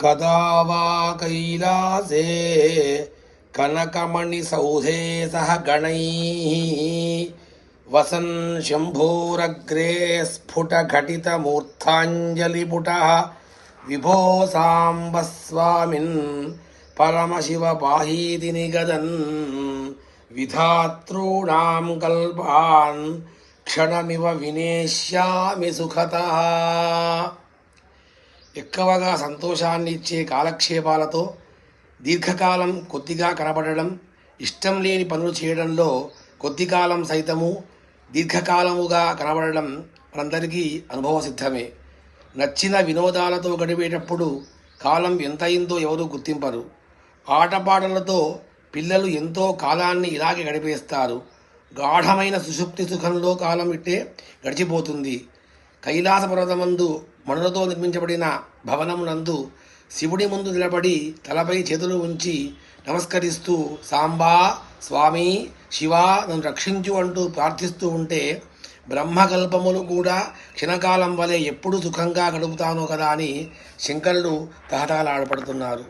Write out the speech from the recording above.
कदा वा कैलासे कनकमणिसौधे सह गणैः वसन् शम्भोरग्रे स्फुटघटितमूर्धाञ्जलिपुटः विभो साम्बस्वामिन् परमशिव पाहीति निगदन् विधातॄणां कल्पान् क्षणमिव विनेष्यामि सुखतः ఎక్కువగా సంతోషాన్ని ఇచ్చే కాలక్షేపాలతో దీర్ఘకాలం కొద్దిగా కనబడడం ఇష్టం లేని పనులు చేయడంలో కొద్ది కాలం సైతము దీర్ఘకాలముగా కనబడడం మనందరికీ అనుభవ సిద్ధమే. నచ్చిన వినోదాలతో గడిపేటప్పుడు కాలం ఎంతయిందో ఎవరూ గుర్తింపరు. ఆటపాటలతో పిల్లలు ఎంతో కాలాన్ని ఇలాగే గడిపేస్తారు. గాఢమైన సుషుప్తి సుఖంలో కాలం ఇట్టే గడిచిపోతుంది. కైలాస పర్వతమందు మణులతో నిర్మించబడిన భవనమునందు శివుడి ముందు నిలబడి తలపై చేతులు ఉంచి నమస్కరిస్తూ సాంబా స్వామి శివ నన్ను రక్షించు అంటూ ప్రార్థిస్తూ ఉంటే బ్రహ్మకల్పములు కూడా క్షణకాలం వలె ఎప్పుడు సుఖంగా గడుపుతానో కదా అని శంకరులు తహతహలాడపడుతున్నారు.